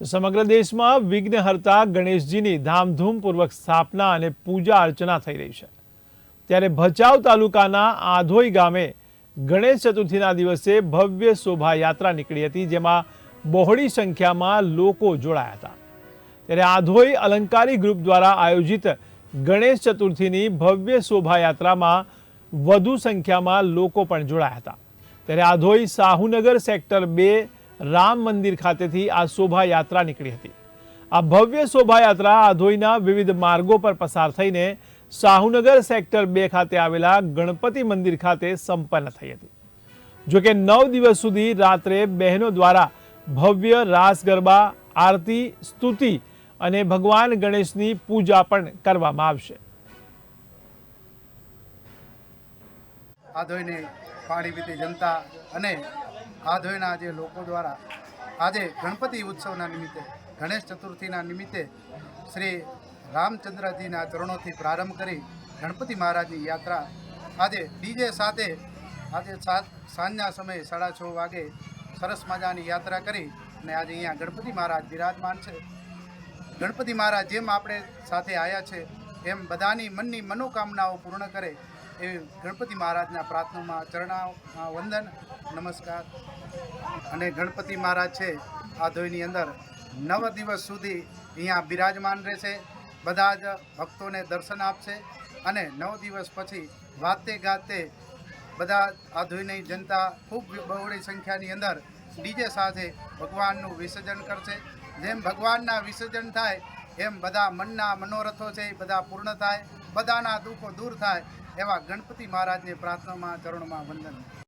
તો સમગ્ર દેશમાં વિઘ્નહર્તા ગણેશજીની ધામધૂમપૂર્વક સ્થાપના અને પૂજા અર્ચના થઈ રહી છે. ત્યારે ભચાઉ તાલુકાના આધોઈ ગામે ગણેશ ચતુર્થીના દિવસે ભવ્ય શોભાયાત્રા નીકળી હતી, જેમાં બહોળી સંખ્યામાં લોકો જોડાયા હતા. ત્યારે આધોઈ અલંકારી ગ્રુપ દ્વારા આયોજિત ગણેશ ચતુર્થીની ભવ્ય શોભાયાત્રામાં વધુ સંખ્યામાં લોકો પણ જોડાયા હતા. ત્યારે આધોઈ સાહુનગર સેક્ટર બે રામ મંદિર ખાતેથી આ શોભાયાત્રા નીકળી હતી. આ ભવ્ય શોભાયાત્રા આધોઈના વિવિધ માર્ગો પર પસાર થઈને શાહુનગર સેક્ટર બે ખાતે આવેલા ગણપતિ મંદિર ખાતે સંપન્ન થઈ હતી. જોકે નવ દિવસ સુધી રાત્રે બહેનો દ્વારા ભવ્ય રાસ ગરબા, આરતી, સ્તુતિ અને ભગવાન ગણેશની પૂજા પણ કરવામાં આવશે. આધોઈની પાણી પીતી જનતા અને આધોઈના આજે લોકો દ્વારા આજે ગણપતિ ઉત્સવના નિમિત્તે, ગણેશ ચતુર્થીના નિમિત્તે શ્રી રામચંદ્રજીના ચરણોથી પ્રારંભ કરી ગણપતિ મહારાજની યાત્રા આજે ડીજે સાથે આજે સાંજના સમયે સાડા છ વાગે સરસ મજાની યાત્રા કરી અને આજે અહીંયા ગણપતિ મહારાજ બિરાજમાન છે. ગણપતિ મહારાજ જેમ આપણે સાથે આવ્યા છે, એમ બધાની મનની મનોકામનાઓ પૂર્ણ કરે એવી ગણપતિ મહારાજના પ્રાર્થનામાં ચરણા વંદન, નમસ્કાર. અને ગણપતિ મહારાજ છે, આ ધોઈની અંદર નવ દિવસ સુધી અહીંયા બિરાજમાન રહેશે, બધા જ ભક્તોને દર્શન આપશે અને નવ દિવસ પછી વાતે ગાતે બધા આ ધોઈની જનતા ખૂબ બહોળી સંખ્યાની અંદર ડીજે સાથે ભગવાનનું વિસર્જન કરશે. જેમ ભગવાનના વિસર્જન થાય, એમ બધા મનના મનોરથો છે એ બધા પૂર્ણ થાય, બધાના દુઃખો દૂર થાય એવા ગણપતિ મહારાજને પ્રાર્થનામાં ચરણમાં વંદન.